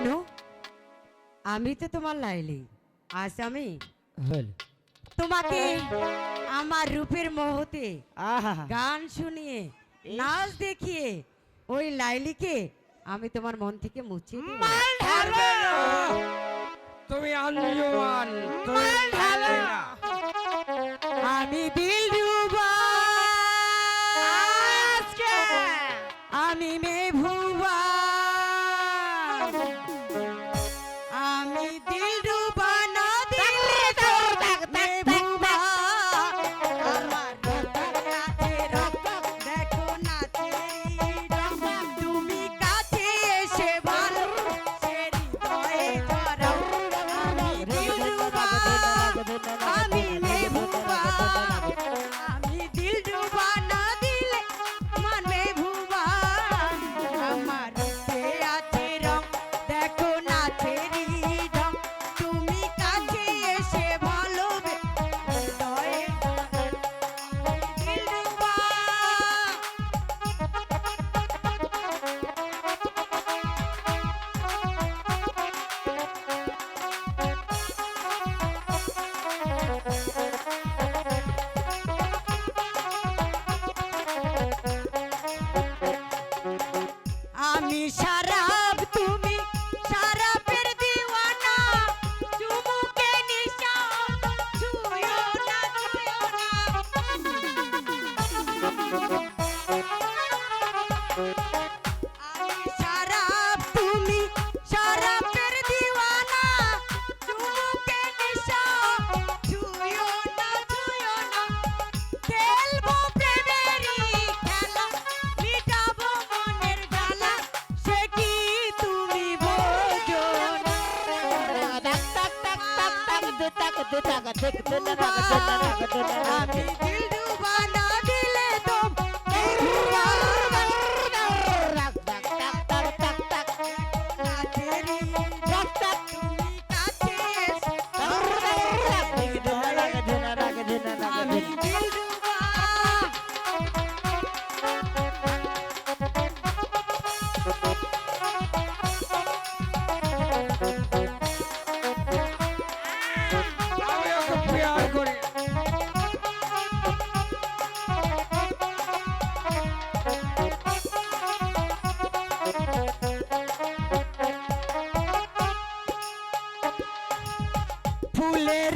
জানো? আমি তো তোমার লাইলি। আজ আমি তোমাকে আমার রূপের মোহতে গান শুনিয়ে নাচ দেখিয়ে ওই লাইলিকে আমি তোমার মন থেকে দেব তুমি। আমি দিল আমি মেহবুবা আমি না আমি দিল ডুবা না ফুলের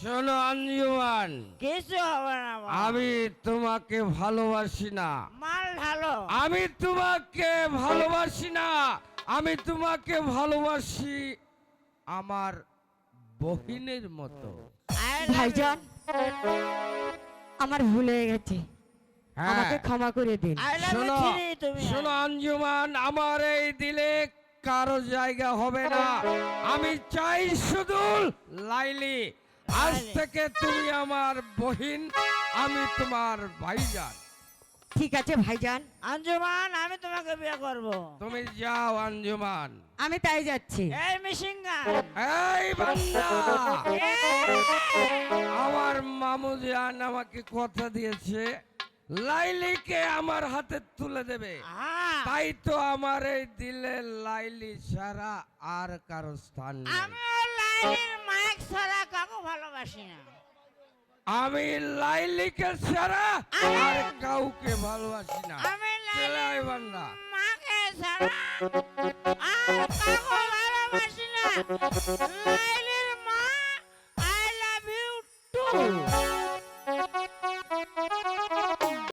শোনো আঞ্জুমান কিছু হবে না আমি তোমাকে ভালোবাসি না। মাল ঢালো আমি তোমাকে ভালোবাসি না। আমি তোমাকে ভালোবাসি আমার বহিনের মতো। ভাইজান আমার ভুল হয়ে গেছে। হ্যাঁ। আমাকে ক্ষমা করে দিন। শোনো শোনো আঞ্জুমান আমার এই দিলে কারও জায়গা হবে না। আমি চাই শুধু লাইলি। আজ থেকে তুমি আমার বহিন আমি তোমার ভাইজান। ঠিক আছে ভাইজান। আঞ্জুমান আমি তোমাকে বিয়ে করব। তুমি যাও আঞ্জুমান। আমি তাই যাচ্ছি। এই মিশিঙ্গা। এই বান্দা আমার মামু জান আমাকে কথা দিয়েছে লাইলিকে আমার হাতে তুলে দেবে। হ্যাঁ তাই তো আমার এই দিলে লাইলি ছাড়া আর কারও স্থান নেই। আমি ওই লাইনের ছাড়া কাউকে ভালোবাসি না। আমি লাইলিকে ছাড়া আর কাউকে ভালোবাসি না। আমি লাইনের বান্দা মাকে ছাড়া আর কাউকে লাইলি